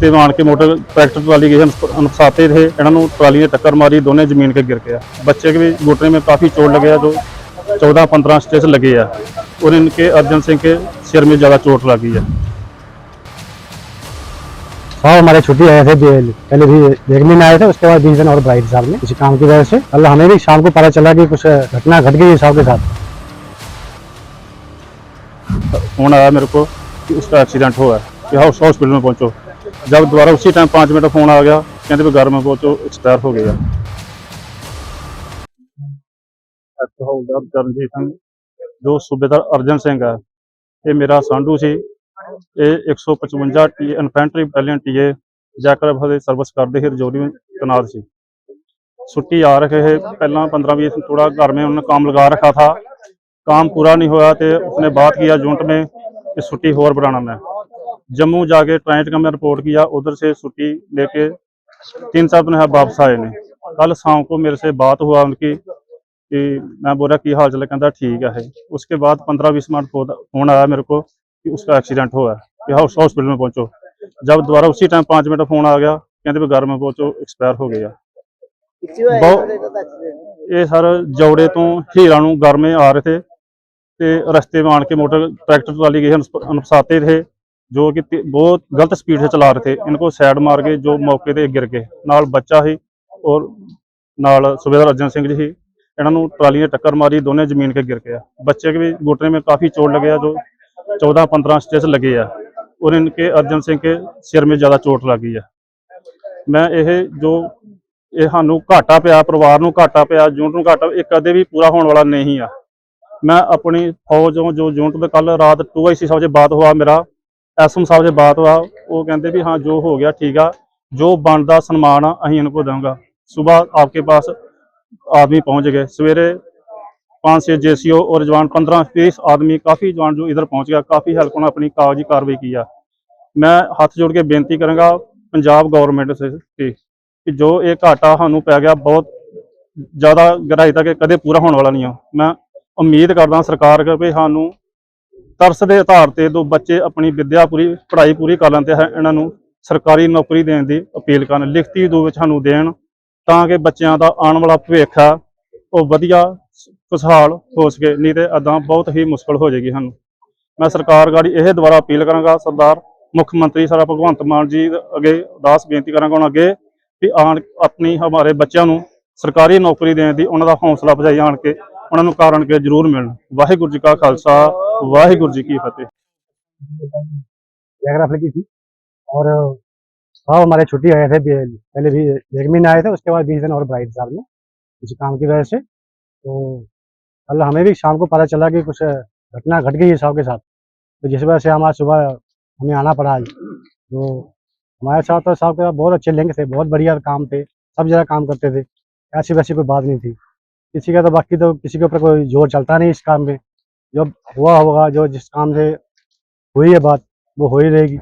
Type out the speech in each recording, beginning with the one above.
ਤੇ ਆਣ ਕੇ motor tractor trolley गए अनफसाते थे इन्होंने ट्राली ने टक्कर मारी दोनों जमीन के गिर गया बच्चे के भी घुटने में काफ़ी चोट लगे है जो चौदह पंद्रह स्टेच लगे है और इनके अर्जन सिंह के सिर में ज़्यादा चोट लगी है साहब हमारे छुट्टी आए थे जे- पहले भी देखने में आए थे उसके बाद बीस दिन और ब्राइट साहब ने किसी काम की वजह से कल हमें भी शाम को पता चला कि कुछ घटना घट गई है साहब के साथ फोन आया मेरे को कि उसका एक्सीडेंट हुआ है कि हाउस हॉस्पिटल में पहुंचो जब दोबारा उसी टाइम पाँच मिनट फोन आ गया कहते भी घर में पहुंचो एक्सपायर हो गया ਹੌਲਦਾਰ ਚਰਨਜੀਤ ਸਿੰਘ ਜੋ ਸੂਬੇਦਾਰ ਅਰਜਨ ਸਿੰਘ ਹੈ ਇਹ ਮੇਰਾ ਸਾਂਢੂ ਸੀ ਇਹ 155 ਟੀ ਇਨਫੈਂਟਰੀ ਬਟਾਲੀਅਨ ਟੀਏ ਜੈਕਰਬ ਦੇ ਸਰਵਿਸ ਕਰਦੇ ਹੀ रजौरी में तैनात ਸੀ छुट्टी आ रखे है पहला पंद्रह बीस थोड़ा घर में उन्होंने काम लगा रखा था काम पूरा नहीं हुआ तो उसने बात किया यूनिट में कि छुट्टी और बढ़ाना मैं जम्मू जाके ट्रांजिट का मैं रिपोर्ट किया उधर से छुट्टी लेके तीन चार दिन है वापस आए ने कल शाम को मेरे से बात हुआ उनकी कि मैं बोला की हाल चल कहता ठीक है उसके बाद पंद्रह बीस मिनट फोन आया मेरे को कि उसका एक्सीडेंट हुआ है कि हाउस हॉस्पिटल में पहुंचो जब दोबारा उसी टाइम पाँच मिनट फोन आ गया कहते भी घर में पहुंचो एक्सपायर हो गया ਬਹੁਤ ਇਹ ਸਰ ਜੌੜੇ ਤੋਂ ਹੀਰਾ ਨੂੰ ਗਰਮੇ ਆ ਰਹੇ ਥੇ ਤੇ ਰਸਤੇ में आन के मोटर ट्रैक्टर ट्राली गए अनफसाते थे जो कि ते- बहुत गलत स्पीड से चला रहे थे इनको साइड मार के जो मौके ਤੇ ਗਿਰ ਗਏ ਨਾਲ ਬੱਚਾ ਸੀ ਔਰ ਨਾਲ ਸੁਬੇਦਾਰ ਅਰਜਨ ਸਿੰਘ ਜੀ ਸੀ ਇਹਨਾਂ ਨੂੰ ਟਰਾਲੀ ਨੇ ਟੱਕਰ ਮਾਰੀ ਦੋਨੇ ਜ਼ਮੀਨ ਕੇ ਗਿਰ गया बच्चे के भी घुटने में काफी चोट लगे है जो चौदह पंद्रह स्टेच लगे है और इनके अर्जन सिंह के सिर में ज्यादा चोट लगी है ਮੈਂ ਇਹ ਜੋ ਇਹ ਸਾਨੂੰ ਘਾਟਾ ਪਿਆ ਪਰਿਵਾਰ ਨੂੰ ਘਾਟਾ ਪਿਆ ਯੂਨਿਟ ਨੂੰ ਘਾਟਾ ਇਹ ਕਦੇ ਵੀ ਪੂਰਾ ਹੋਣ ਵਾਲਾ ਨਹੀਂ ਆ ਮੈਂ ਆਪਣੀ ਫੌਜੋਂ ਜੋ ਯੂਨਿਟ ਦੇ ਕੱਲ ਰਾਤ 2IC ਸਾਹਿਬ ਜੇ ਬਾਤ ਹੋਆ ਮੇਰਾ ਐਸਐਮ ਸਾਹਿਬ ਜੇ ਬਾਤ ਹੋਆ ਉਹ ਕਹਿੰਦੇ ਵੀ ਹਾਂ ਜੋ ਹੋ ਗਿਆ ਠੀਕ ਆ ਜੋ ਬਣਦਾ ਸਨਮਾਨ ਆ ਅਸੀਂ ਇਹਨਾਂ ਕੋ ਦਾਂਗਾ ਸਵੇਰ ਆਪਕੇ ਪਾਸ आदमी पहुंच गए सवेरे पाँच छः जेसीओ और जवान पंद्रह बीस आदमी काफ़ी जवान जो इधर पहुंच गया काफ़ी हेल्प उन्होंने अपनी कागजी कार्रवाई की है मैं ਹੱਥ ਜੋੜ ਕੇ ਬੇਨਤੀ ਕਰਾਂਗਾ ਪੰਜਾਬ ਗਵਰਨਮੈਂਟ ਸੇ ਕਿ ਕਿ ਜੋ ਇਹ ਘਾਟਾ ਸਾਨੂੰ ਪੈ ਗਿਆ ਬਹੁਤ ਜ਼ਿਆਦਾ ਗਹਿਰਾਈ ਤੱਕ ਇਹ ਕਦੇ ਪੂਰਾ ਹੋਣ ਵਾਲਾ ਨਹੀਂ ਆ ਮੈਂ ਉਮੀਦ ਕਰਦਾ ਸਰਕਾਰ ਕਿ ਵੀ ਸਾਨੂੰ ਤਰਸ ਦੇ ਆਧਾਰ ਤੇ ਦੋ ਬੱਚੇ ਆਪਣੀ ਵਿੱਦਿਆ ਪੂਰੀ, ਪੜ੍ਹਾਈ ਪੂਰੀ ਕਰ ਲੈਂਦੇ ਹੈ ਇਹਨਾਂ ਨੂੰ ਸਰਕਾਰੀ ਨੌਕਰੀ ਦੇਣ ਦੀ ਅਪੀਲ ਕਰਨ, ਲਿਖਤੀ ਰੂਪ ਵਿੱਚ ਸਾਨੂੰ ਦੇਣ ਤਾਂ ਕਿ ਬੱਚਿਆਂ ਦਾ ਆਉਣ ਵਾਲਾ ਭਵਿੱਖ ਹੈ ਉਹ ਵਧੀਆ ਖੁਸ਼ਹਾਲ ਹੋ ਸਕੇ, ਨਹੀਂ ਤੇ ਅਦਾਂ ਬਹੁਤ ਹੀ ਮੁਸ਼ਕਲ ਹੋ ਜਾਏਗੀ ਸਾਨੂੰ। ਮੈਂ ਸਰਕਾਰ ਗਾੜੀ ਇਹ ਦੁਆਰਾ ਅਪੀਲ ਕਰਾਂਗਾ, ਸਰਦਾਰ ਮੁੱਖ ਮੰਤਰੀ ਸਾਡਾ ਭਗਵੰਤ ਮਾਨ ਜੀ ਦੇ ਅੱਗੇ ਅਰਦਾਸ ਬੇਨਤੀ ਕਰਾਂਗਾ ਉਹਨਾਂ ਅੱਗੇ ਵੀ ਆਣ, ਆਪਣੀ ਹਮਾਰੇ ਬੱਚਿਆਂ ਨੂੰ ਸਰਕਾਰੀ ਨੌਕਰੀ ਦੇਣ ਦੀ ਉਹਨਾਂ ਦਾ ਹੌਸਲਾ ਅਫਜ਼ਾਈ ਆਣ ਕੇ ਉਹਨਾਂ ਨੂੰ ਕਾਰਨ ਕੇ ਜ਼ਰੂਰ ਮਿਲਣ ਵਾਹਿਗੁਰੂ ਜੀ ਕਾ ਖਾਲਸਾ ਵਾਹਿਗੁਰੂ ਜੀ ਕੀ ਫਤਿਹ जैकराफ लगी थी और साहब हमारे छुट्टी आए थे बे- पहले भी देखने में आए थे उसके बाद बीस दिन और ब्राइट साहब ने किसी काम की वजह से तो कल हमें भी शाम को पता चला कि कुछ घटना घट गई है साहब के साथ तो जिस वजह से हम आज सुबह हमें आना पड़ा आज तो हमारे साथ तो साहब के साथ बहुत अच्छे लिंक थे बहुत बढ़िया काम थे सब जगह काम करते थे ऐसी वैसी कोई बात नहीं थी किसी का तो बाकी तो किसी के ऊपर कोई जोर चलता नहीं इस काम में जो हुआ होगा जो जिस काम से हुई है बात वो हो ही रहेगी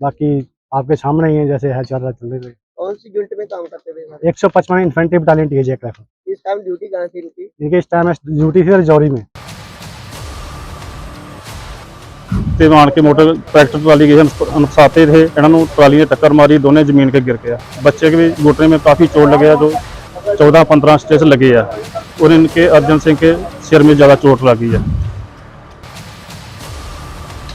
बाकी आपके सामने ही है जैसे है चल रहा चल रही कौन सी यूनिट में काम करते थे सर एक सौ पचपन इन्फेंट्री बटालियन टी है इस टाइम ड्यूटी कहाँ थी इनकी इनके इस टाइम ड्यूटी थी रजौरी में ਤੇ ਆਣ ਕੇ ਮੋਟਰ ट्रैक्टर ट्राली गए अनफसाते थे इन्होंने ट्राली ने टक्कर मारी दोनों जमीन के गिर गया बच्चे के भी घुटने में काफी चोट लगे है जो चौदह पंद्रह स्टेच लगे है। और इनके अर्जन सिंह के सिर में ज़्यादा चोट लगी है।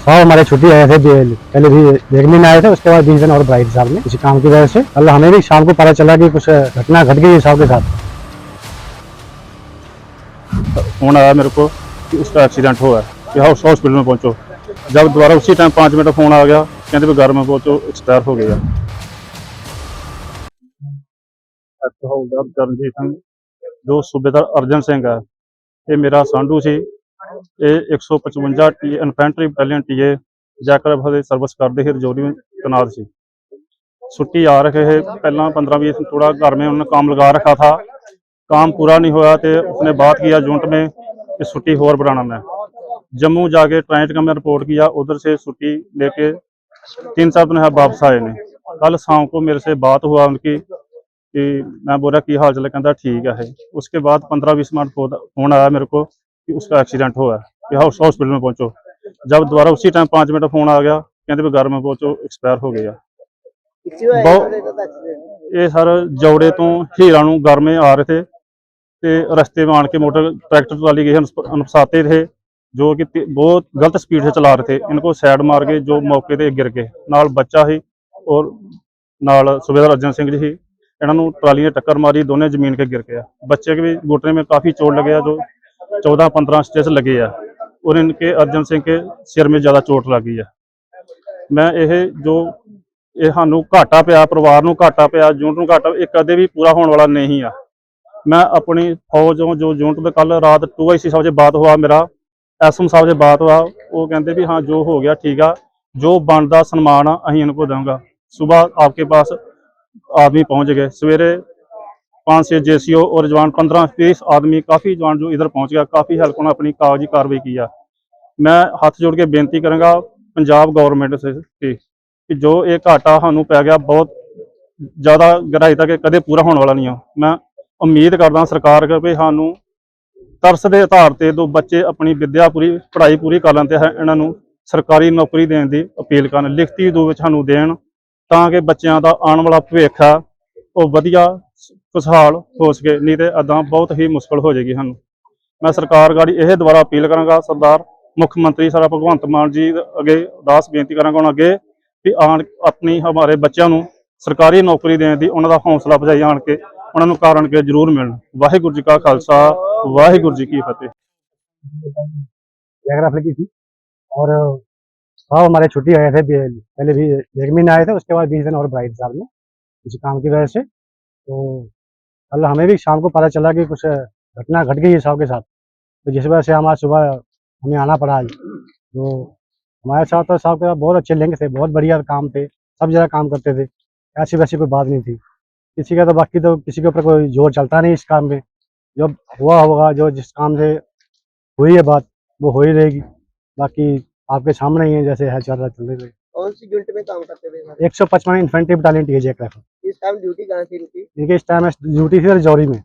साहब हमारे छुट्टी आए थे जे- पहले भी देखने में आए थे उसके बाद बीस दिन और ब्राइट साहब ने किसी काम की वजह से। कल हमें भी शाम को पता चला कि कुछ घटना घट गई साहब के साथ। फ़ोन आया मेरे को कि उसका एक्सीडेंट हुआ है। कि हाउस हॉस्पिटल में पहुंचो। जब दोबारा उसी टाइम पाँच मिनट फ़ोन आ गया कहते घर में पहुंचो एक्सपायर हो गया। ਹੌਲਦਾਰ ਚਰਨਜੀਤ ਸਿੰਘ ਜੋ ਸੂਬੇਦਾਰ ਅਰਜਨ ਸਿੰਘ ਹੈ ਇਹ ਮੇਰਾ ਸਾਂਢੂ ਸੀ ਇਹ 155 ਟੀ ਇਨਫੈਂਟਰੀ ਬਟਾਲੀਅਨ ਟੀਏ ਜੈਕਰਬ ਦੇ ਸਰਵਿਸ ਕਰਦੇ ਹੀ रजौरी में तैनात ਸੀ छुट्टी आ रखे है पहला पंद्रह बीस थोड़ा घर में उन्होंने काम लगा रखा था काम पूरा नहीं होया तो उसने बात किया यूनिट में कि छुट्टी और बढ़ाना मैं जम्मू जाके ट्रांजिट का मैं रिपोर्ट किया उधर से छुट्टी लेके तीन चार दिन है वापस आए ने कल शाम को मेरे से बात हुआ उनकी कि मैं बोला की हाल चल कहता ठीक है उसके बाद पंद्रह बीस मिनट फोन आया मेरे को कि उसका एक्सीडेंट हुआ है कि हाउस हॉस्पिटल में पहुंचो जब दोबारा उसी टाइम पाँच मिनट फोन आ गया कहते भी घर में पहुंचो एक्सपायर हो गया किसी हुआ बहुत- एक्सीडेंट ਇਹ ਸਰ ਜੌੜੇ ਤੋਂ ਹੀਰਾ ਨੂੰ ਗਰਮੇ ਆ ਰਹੇ थे ਤੇ ਰਸਤੇ में आन के मोटर ट्रैक्टर ट्राली गए अनफसाते थे जो कि ते- बहुत गलत स्पीड से चला रहे थे इनको साइड मार के जो मौके ਤੇ ਗਿਰ ਗਏ ਨਾਲ ਬੱਚਾ ਸੀ ਔਰ ਨਾਲ ਸੁਬੇਦਾਰ ਅਰਜਨ ਸਿੰਘ ਜੀ ਸੀ ਇਹਨਾਂ ਨੂੰ ਟਰਾਲੀਆਂ ਟੱਕਰ ਮਾਰੀ, ਦੋਨੇ ਜ਼ਮੀਨ 'ਤੇ ਗਿਰ ਗਿਆ ਬੱਚੇ ਕੇ ਵੀ ਗੁਟਨੇ में काफी चोट लगे जो 14-15 स्टेच लगे है और इनके ਅਰਜਨ ਸਿੰਘ ਕੇ ਸਿਰ में ज़्यादा चोट लगी है ਮੈਂ ਇਹ ਜੋ ਇਹ ਸਾਨੂੰ ਘਾਟਾ ਪਿਆ, ਪਰਿਵਾਰ ਨੂੰ ਘਾਟਾ ਪਿਆ ਜੂਨਟ ਨੂੰ ਘਾਟਾ, ਇਹ ਕਦੇ ਵੀ ਪੂਰਾ ਹੋਣ ਵਾਲਾ ਨਹੀਂ ਆ। ਮੈਂ ਆਪਣੀ ਫੌਜੋਂ ਜੋ ਜੂਨਟ ਦੇ ਕੱਲ ਰਾਤ 2IC ਸਾਹਿਬ ਦੇ ਬਾਤ ਹੋਆ, ਮੇਰਾ ਐਸਐਮ ਸਾਹਿਬ ਦੇ ਬਾਤ ਹੋਆ, ਉਹ ਕਹਿੰਦੇ ਵੀ ਹਾਂ ਜੋ ਹੋ ਗਿਆ ਠੀਕ ਆ, ਜੋ ਬਣਦਾ ਸਨਮਾਨ ਆ, ਅਸੀਂ ਇਹਨੂੰ ਕੋ ਦਵਾਂਗਾ ਸਵੇਰ ਆਪਕੇ ਪਾਸ आदमी पहुंच गए सवेरे पाँच से जे और जवान पंद्रह बीस आदमी काफ़ी जवान जो इधर पहुंच गया काफ़ी हल्कों ने अपनी कागजी कार्रवाई किया मैं हाथ जोड़ के बेनती करूँगा पंजाब गवर्नमेंट से कि जो ये घाटा सानू पै गया बहुत ज़्यादा गहराई तक कदे पूरा होने वाला नहीं है मैं ਉਮੀਦ ਕਰਦਾ ਸਰਕਾਰ ਕਿ ਸਾਨੂੰ ਤਰਸ ਦੇ ਆਧਾਰ ਤੇ ਦੋ ਬੱਚੇ ਆਪਣੀ ਵਿਦਿਆ ਪੂਰੀ ਪੜ੍ਹਾਈ ਪੂਰੀ ਕਰ ਲੈਂਦੇ ਹਨ ਇਹਨਾਂ ਨੂੰ ਸਰਕਾਰੀ ਨੌਕਰੀ ਦੇਣ ਦੀ ਅਪੀਲ ਕਰਨ ਲਿਖਤੀ ਦੋ ਵਿੱਚ ਸਾਨੂੰ ਦੇਣ ਤਾਂ ਕਿ ਬੱਚਿਆਂ ਦਾ ਆਉਣ ਵਾਲਾ ਭਵਿੱਖ ਆ, ਉਹ ਵਧੀਆ ਖੁਸ਼ਹਾਲ ਹੋ ਸਕੇ, ਨਹੀਂ ਤੇ ਅਦਾਂ ਬਹੁਤ ਹੀ ਮੁਸ਼ਕਲ ਹੋ ਜਾਏਗੀ ਸਾਨੂੰ। ਮੈਂ ਸਰਕਾਰ ਗਾੜੀ ਇਹ ਦੁਆਰਾ ਅਪੀਲ ਕਰਾਂਗਾ, ਸਰਦਾਰ ਮੁੱਖ ਮੰਤਰੀ ਸਾਰਾ ਭਗਵੰਤ ਮਾਨ ਜੀ ਅੱਗੇ ਅਰਦਾਸ ਬੇਨਤੀ ਕਰਾਂਗਾ ਉਹਨਾਂ ਅੱਗੇ ਕਿ ਆਣ ਆਪਣੀ ਹਮਾਰੇ ਬੱਚਿਆਂ ਨੂੰ ਸਰਕਾਰੀ ਨੌਕਰੀ ਦੇਣ ਦੀ ਉਹਨਾਂ ਦਾ ਹੌਸਲਾ ਵਜਾਈ ਆਣ ਕੇ ਉਹਨਾਂ ਨੂੰ ਕਾਰਨ ਕੇ ਜ਼ਰੂਰ ਮਿਲਣ। ਵਾਹਿਗੁਰੂ ਜੀ ਕਾ ਖਾਲਸਾ, ਵਾਹਿਗੁਰੂ ਜੀ ਕੀ ਫਤਿਹ। ਜਗਰਾਫ ਲਗੀ ਸੀ ਔਰ साहब हमारे छुट्टी गए थे, पहले भी एक महीने आए थे, उसके बाद बीस दिन और ब्राइट साहब ने किसी काम की वजह से। तो कल हमें भी शाम को पता चला कि कुछ घटना घट गई है साहब के साथ। तो जिस वजह से हम आज सुबह हमें आना पड़ा आज। तो हमारे साथ तो साहब के साथ बहुत अच्छे लिंक थे, बहुत बढ़िया काम थे, सब जगह काम करते थे, ऐसी वैसी कोई बात नहीं थी। किसी का तो बाकी तो किसी के ऊपर कोई ज़ोर चलता नहीं इस काम में। जो हुआ होगा, जो जिस काम से हुई है बात, वो हो ही रहेगी। बाकी आपके सामने ही है जैसे है चल रहा चल रही कौन सी यूनिट में काम करते थे सर एक सौ पचपन इन्फेंट्री बटालियन टी है जेक राइफल इस टाइम ड्यूटी कहाँ थी इनकी इनके इस टाइम ड्यूटी थी रजौरी में